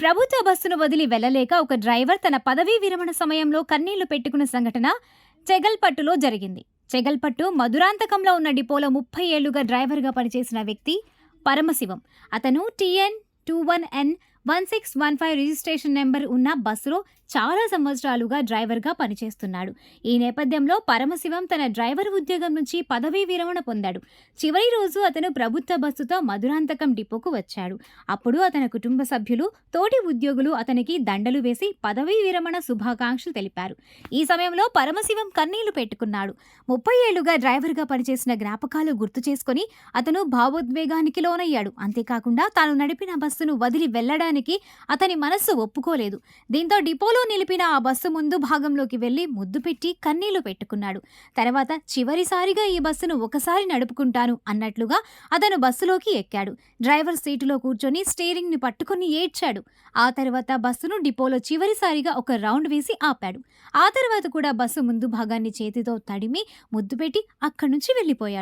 ప్రభుత్వ బస్సును వదిలి వెళ్ళలేక ఒక డ్రైవర్ తన పదవీ విరమణ సమయంలో కన్నీళ్ళు పెట్టుకున్న సంఘటన చెగల్పట్టులో జరిగింది. చెగల్పట్టు మధురాంతకంలో ఉన్న డిపోలో ముప్పై ఏళ్ళుగా డ్రైవర్గా పనిచేసిన వ్యక్తి పరమశివం. అతను TN two one N one six one five registration number ఉన్న బస్సులో చాలా సంవత్సరాలుగా డ్రైవర్గా పనిచేస్తున్నాడు. ఈ నేపథ్యంలో పరమశివం తన డ్రైవర్ ఉద్యోగం నుంచి పదవీ విరమణ పొందాడు. చివరి రోజు అతను ప్రభుత్వ బస్సుతో మధురాంతకం డిపోకు వచ్చాడు. అప్పుడు అతని కుటుంబ సభ్యులు తోటి ఉద్యోగులు అతనికి దండలు వేసి పదవీ విరమణ శుభాకాంక్షలు తెలిపారు. ఈ సమయంలో పరమశివం కన్నీళ్ళు పెట్టుకున్నాడు. ముప్పై ఏళ్ళుగా డ్రైవర్గా పనిచేసిన జ్ఞాపకాలు గుర్తు చేసుకొని అతను భావోద్వేగానికి లోనయ్యాడు. అంతేకాకుండా తాను నడిపిన బస్సును వదిలి వెళ్ళడానికి అతని మనస్సు ఒప్పుకోలేదు. దీంతో డిపోలో నిలిపిన ఆ బస్సు ముందు భాగంలోకి వెళ్ళి ముద్దు పెట్టి కన్నీళ్ళు పెట్టుకున్నాడు. తర్వాత చివరిసారిగా ఈ బస్సును ఒకసారి నడుపుకుంటాను అన్నట్లుగా అతను బస్సులోకి ఎక్కాడు. డ్రైవర్ సీటులో కూర్చొని స్టీరింగ్ని పట్టుకుని ఏడ్చాడు. ఆ తర్వాత బస్సును డిపోలో చివరిసారిగా ఒక రౌండ్ వేసి ఆపాడు. ఆ తర్వాత కూడా బస్సు ముందు భాగాన్ని చేతితో తడిమి ముద్దు పెట్టి అక్కడి నుంచి వెళ్ళిపోయాడు.